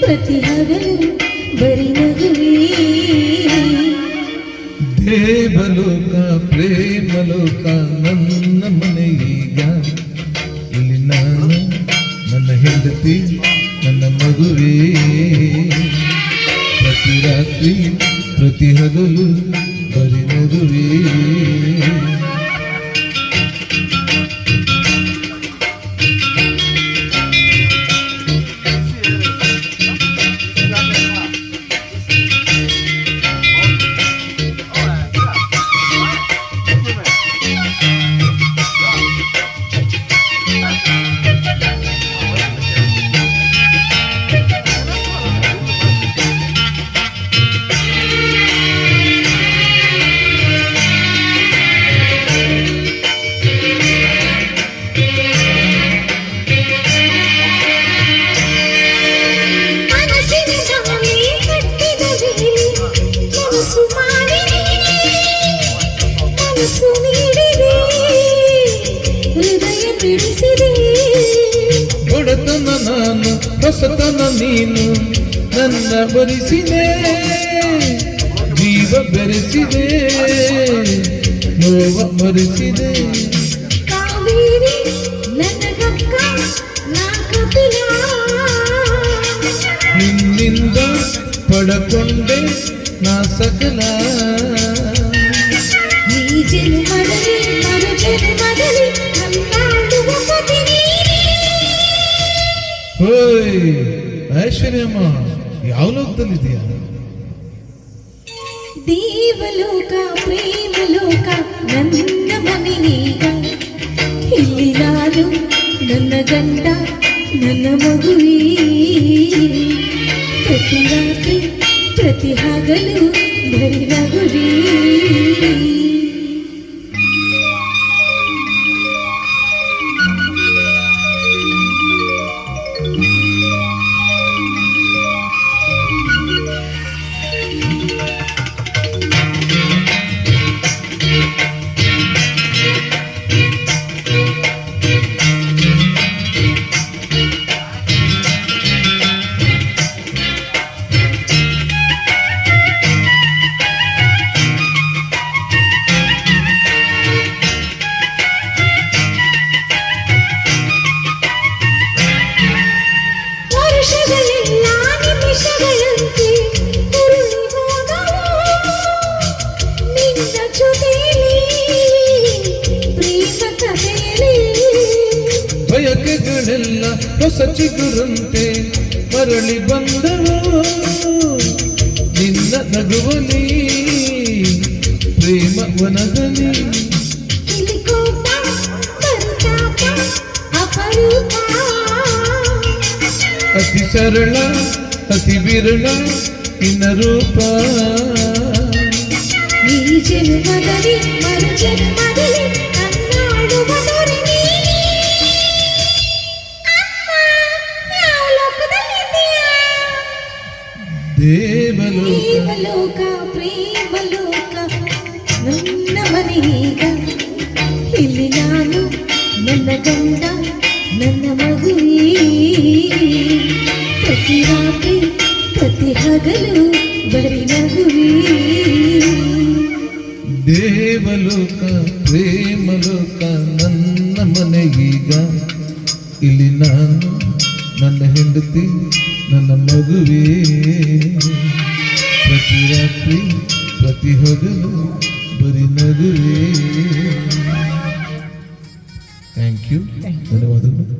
ಪ್ರತಿ ಹಗಲು ಬರಿ ನಗುವೇ. ದೇವಲೋಕ, ಪ್ರೇಮಲೋಕ, ನನ್ನ ಮನೆ ಈಗ. ಇಲ್ಲಿ ನಾನು, ನನ್ನ ಹೆಂಡತಿ, ನನ್ನ ಮಗುವೇ. ಪ್ರತಿ ರಾತ್ರಿ, ಪ್ರತಿ ಹಗಲು ಬರಿ ನಗುವೇ. ಮನಸ್ಸು ನೀಡಿದೆ. ಹೃದಯ ಬಿಡಿಸಿದೆ. ನಾನು ಹೊಸತನ ನೀನು ನನ್ನ ಬರಿಸಿದೆ ಜೀವ ಬೆರೆಸಿದೆ ನೋವ ಬರೆಸಿದೆ ಕಾವೇರಿ ನನಗಕ್ಕ ನಾ ಕಪಿಲ. ನಿನ್ನಿಂದ ಪಡಕೊಂಡೆ ನಾ ಸಕಲ. ಈ ಜನ್ಮದಲ್ಲಿ ಮರು ಜನ್ಮದಲ್ಲಿ ನನ್ನಾಡುವ ಪತಿ ನೀನೇ. ಹೋಯ್ ಐಶ್ವರ್ಯಮ್ಮ ಯಾವ ಲೋಕದಲ್ಲಿದೆಯಾ ದೇವಲೋಕ ಪ್ರೇಮಲೋಕ ನನ್ನ ಮನೆಯೀಗ ಇಲ್ಲಿ ನಾನು ನನ್ನ ಗಂಡ ನನ್ನ ಮಗುವೇ ಪ್ರತಿ ರಾತ್ರಿ ಪ್ರತಿ ಹಗಲು ಬರಿ ನಗುವೇ ಬಯಕೆಗಳೆಲ್ಲ ಹೊಸ ಚಿಗುರಂತೆ ಮರಳಿ ಬಂದವು ನಿನ್ನ ನಗುವಲಿ ಪ್ರೇಮ ವನದಲ್ಲಿ ಇಲ್ಲಿ ಕೋಪ ಪರಿತಾಪ ಅಪರೂಪ ಅತಿ ಸರಳ ಅತಿ ವಿರಳ ನಿನ್ನ ರೂಪ ಈ ಜನ್ಮದಲ್ಲಿ ಮರು ಜನ್ಮದಲ್ಲಿ ದೇವಲೋಕ ದೇವಲೋಕ ಪ್ರೇಮಲೋಕ ನನ್ನ ಮನೆಯೀಗ ಇಲ್ಲಿ ನಾನು ನನ್ನ ಗಂಡ ನನ್ನ ಮಗುವೇ ಪ್ರತಿ ರಾತ್ರಿ ಪ್ರತಿ ಹಗಲು ಬರಿ ನಗುವೇ ದೇವಲೋಕ ಪ್ರೇಮಲೋಕ ನನ್ನ ಮನೆಗೀಗ ಇಲ್ಲಿ ನಾನು ನನ್ನ ಹೆಂಡತಿ ನನ್ನ ಮಗುವೇ. ಪ್ರತಿ ರಾತ್ರಿ ಪ್ರತಿ ಹಗಲು ಬರಿ ನಗುವೇ. ಥ್ಯಾಂಕ್ ಯು ಧನ್ಯವಾದಗಳು.